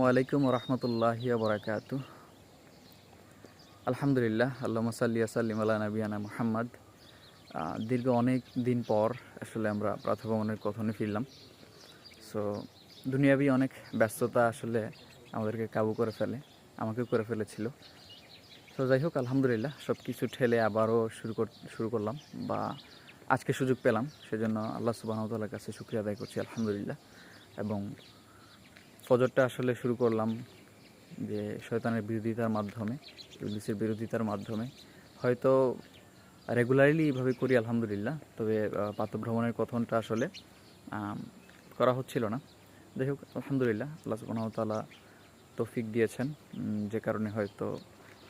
ওয়ালাইকুম রহমতুল্লাহ বরাকাতু। আলহামদুলিল্লাহ আল্লাহ সাল্লি সাল্লিম আল্লাহ নবিয়ানা মুহাম্মদ। দীর্ঘ অনেক দিন পর আসলে আমরা প্রাথভ্রমণের কথনে ফিরলাম। সো দুনিয়াবি অনেক ব্যস্ততা আসলে আমাদেরকে কাবু করে ফেলে, আমাকেও করে ফেলেছিল। তো যাই হোক, আলহামদুলিল্লাহ সব কিছু ঠেলে আবারও শুরু কর, শুরু করলাম বা আজকে সুযোগ পেলাম। সেজন্য আল্লাহ সুবাহতাল্লার কাছে শুক্রিয়া আদায় করছি, আলহামদুলিল্লাহ। এবং ফজরটা আসলে শুরু করলাম যে শয়তানের বিরোধিতার মাধ্যমে ইবলিসের বিরোধিতার মাধ্যমে। হয়তো রেগুলারলি এইভাবে করি আলহামদুলিল্লাহ। তবে আহ, প্রাতঃভ্রমণের কথনটা আসলে করা হচ্ছিল না। যাই হোক আলহামদুলিল্লাহ আল্লাহ সুবাহতাল্লাহ তৌফিক দিয়েছেন যে কারণে হয়তো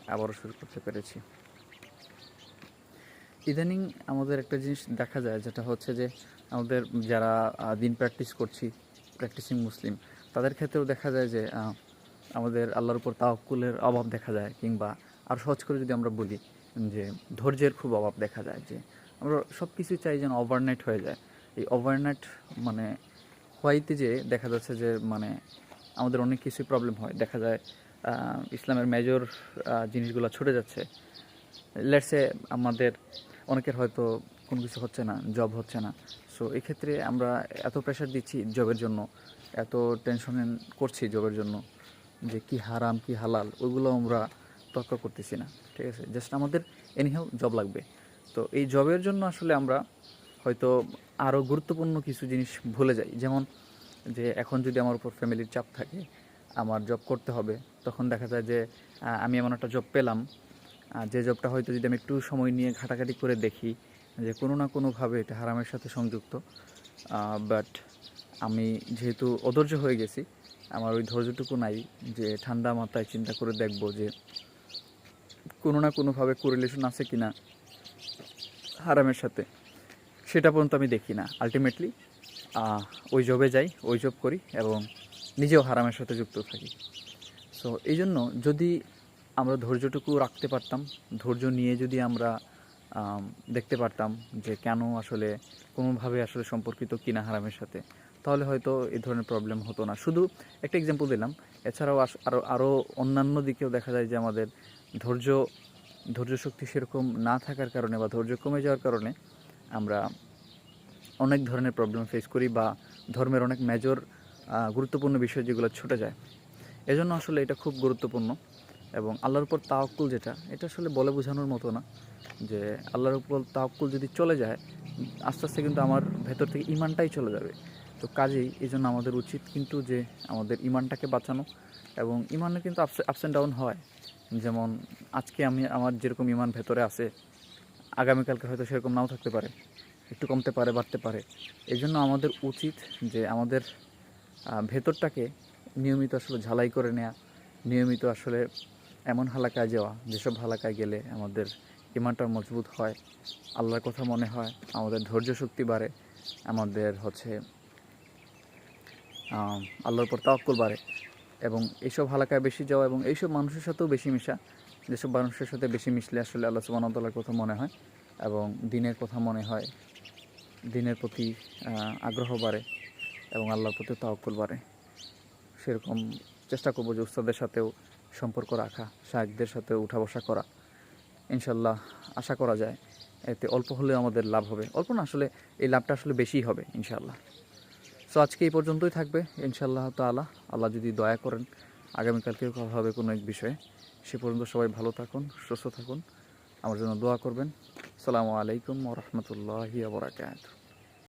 আবারও শুরু করতে পেরেছি। ইদানিং আমাদের একটা জিনিস দেখা যায় যেটা হচ্ছে যে আমাদের যারা দিন প্র্যাকটিস করছি প্র্যাকটিসিং মুসলিম তাদের ক্ষেত্রেও দেখা যায় যে আমাদের আল্লাহর উপর তাওকুলের অভাব দেখা যায় কিংবা আর সহজ করে যদি আমরা বলি যে, ধৈর্যের খুব অভাব দেখা যায় যে, আমরা সব কিছু চাই যেন ওভারনাইট হয়ে যায়। এই ওভারনাইট মানে হওয়াইতে যে দেখা যাচ্ছে যে মানে আমাদের অনেক কিছুই প্রবলেম হয়। দেখা যায় ইসলামের মেজর জিনিসগুলো ছুটে যাচ্ছে। লেটসে আমাদের, অনেকের হয়তো কোনো কিছু হচ্ছে না জব হচ্ছে না। সো এক্ষেত্রে আমরা এত প্রেশার দিচ্ছি জবের জন্য, এত টেনশন করছি জবের জন্য যে কি হারাম, কি হালাল, ওইগুলো আমরা তর্ক করতেছি না, ঠিক আছে? জাস্ট আমাদের এনিহাও জব লাগবে। তো এই জবের জন্য আসলে আমরা হয়তো আরও গুরুত্বপূর্ণ কিছু জিনিস ভুলে যাই। যেমন যে এখন যদি আমার উপর ফ্যামিলির চাপ থাকে, আমার জব করতে হবে, তখন দেখা যায় যে আমি এমন একটা জব পেলাম যে জবটা হয়তো যদি আমি একটু সময় নিয়ে ঘাটাঘাটি করে দেখি যে কোনো না কোনোভাবে এটা হারামের সাথে সংযুক্ত বাট আমি যেহেতু অধৈর্য হয়ে গেছি আমার ওই ধৈর্যটুকু নাই যে ঠান্ডা মাথায় চিন্তা করে দেখব যে কোনো না কোনোভাবে কোরিলেশন আছে কি না হারামের সাথে। সেটা পর্যন্ত আমি দেখি না। আলটিমেটলি ওই জবে যাই ওই জব করি এবং নিজেও হারামের সাথে যুক্ত থাকি। সো এই জন্য যদি আমরা ধৈর্যটুকু রাখতে পারতাম ধৈর্য নিয়ে যদি আমরা আম, দেখতে পারতাম যে কেন আসলে কোনোভাবে আসলে সম্পর্কিত কিনা হারামের সাথে। তাহলে হয়তো এই ধরনের প্রবলেম হতো না। শুধু একটা এক্সাম্পল দিলাম। এছাড়াও আরও আরও অন্যান্য দিকেও দেখা যায় যে আমাদের ধৈর্য ধৈর্য শক্তি সেরকম না থাকার কারণে বা ধৈর্য কমে যাওয়ার কারণে আমরা অনেক ধরনের প্রবলেম ফেস করি বা ধর্মের অনেক মেজর গুরুত্বপূর্ণ বিষয় যেগুলো ছুটে যায়। এজন্য আসলে এটা খুব গুরুত্বপূর্ণ। এবং আল্লাহর উপর তাওয়াক্কুল যেটা, এটা আসলে বলে বোঝানোর মতো না যে আল্লাহর উপর তাওয়াক্কুল যদি চলে যায়, আস্তে আস্তে কিন্তু আমার ভেতর থেকে ইমানটাই চলে যাবে। তো কাজেই এই জন্য আমাদের উচিত কিন্তু যে আমাদের ইমানটাকে বাঁচানো এবং ইমানে কিন্তু আপস অ্যান্ড ডাউন হয়। যেমন আজকে আমি আমার যেরকম ইমান ভেতরে আছে, আগামীকালকে হয়তো সেরকম নাও থাকতে পারে, একটু কমতে পারে, বাড়তে পারে। এই জন্য আমাদের উচিত যে আমাদের ভেতরটাকে নিয়মিত আসলে ঝালাই করে নেওয়া নিয়মিত আসলে এমন হালাকায় যাওয়া, যেসব হালাকায় গেলে আমাদের ইমানটা মজবুত হয়, আল্লাহর কথা মনে হয়, আমাদের ধৈর্য শক্তি বাড়ে, আমাদের হচ্ছে আল্লাহর উপর তাওয়াক্কুল বাড়ে এবং এইসব হালাকায় বেশি যাওয়া এবং এইসব মানুষের সাথেও বেশি মিশা, যেসব মানুষের সাথে বেশি মিশলে আসলে আল্লাহ সুবাহতাল্লার কথা মনে হয় এবং দিনের কথা মনে হয়, দিনের প্রতি আগ্রহ বাড়ে এবং আল্লাহর প্রতি তাওয়াক্কুল বাড়ে। সেরকম চেষ্টা করব যে উস্তাদের সাথেও সম্পর্ক রাখা শাহেকদের সাথে উঠা বসা করা। ইনশাল্লাহ আশা করা যায় এতে অল্প হলেও আমাদের লাভ হবে। অল্প না, আসলে এই লাভটা আসলে বেশিই হবে ইনশাল্লাহ সো আজকে এই পর্যন্তই থাকবে ইনশাল্লাহ তাআলা। আল্লাহ যদি দয়া করেন, আগামীকালকেও কথা হবে কোনো এক বিষয়ে। সে পর্যন্ত সবাই ভালো থাকুন, সুস্থ থাকুন। আমার জন্য দোয়া করবেন। সালামু আলাইকুম ওরহমতুল্লাহি আবরাকাত